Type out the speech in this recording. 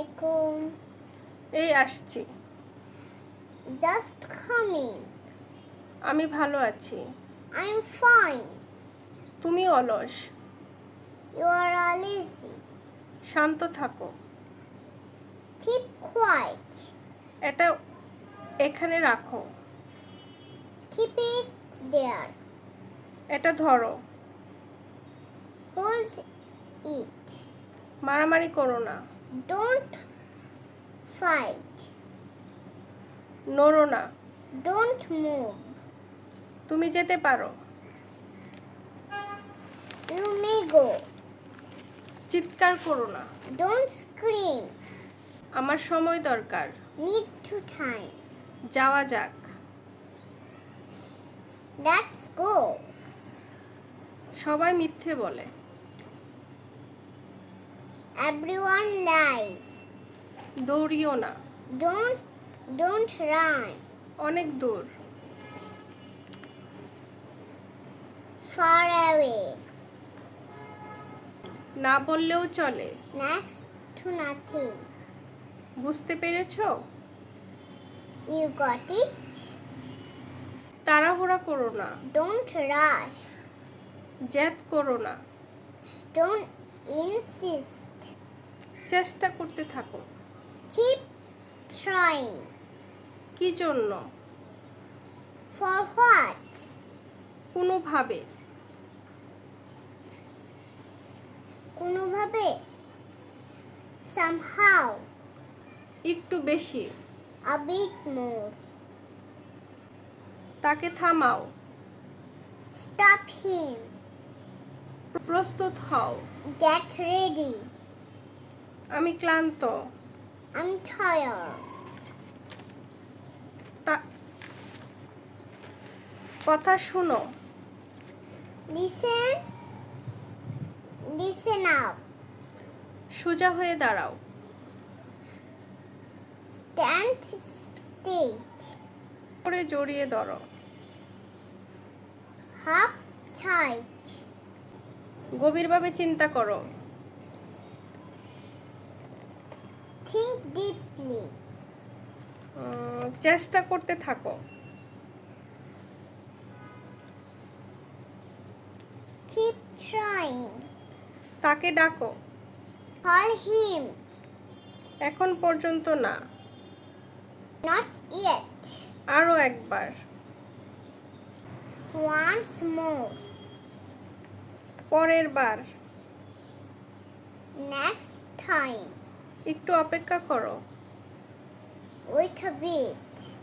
আলাইকুম। এই আসছি। জাস্ট কামিং আমি ভালো আছি। আই এম ফাইন তুমি অলস। ইউ আর lazy শান্ত থাকো। Keep quiet এটা এখানে রাখো। Keep it there এটা ধরো। Hold it মারামারি করো না। Don't fight নড়ো না don't move তুমি যেতে পারো you may go চিৎকার করো না don't scream আমার সময় দরকার need to time যাওয়া যাক let's go সবাই মিথ্যে বলে everyone lies দৌড়িও না don't don't run অনেক দূর far away না বললেও চলে next to nothing বুঝতে পেরেছ you got it তাড়াহুড়া করো না don't rush জ্যাদ করো না don't insist চেষ্টা করতে থাকো। কিপ ট্রাই কি জন্য? ফর হোয়াট কোনোভাবে। কোনোভাবে। সামহাও একটু বেশি। আবিট মোর তাকে থামাও। স্টপ হিম প্রস্তুত হও। গেট রেডি আমি ক্লান্ত। আমি কথা শুনো। লিসেন লিসেন আপ সোজা হয়ে দাঁড়াও। স্ট্যান্ড স্টেট করে জড়িয়ে ধরো। হাফ সাইড গভীরভাবে চিন্তা করো। Think deeply উম, চেষ্টা করতে থাকো keep trying তাকে ডাকো call him এখন পর্যন্ত না not yet আরও একবার once more পরের বার next time একটু অপেক্ষা করো। A bit.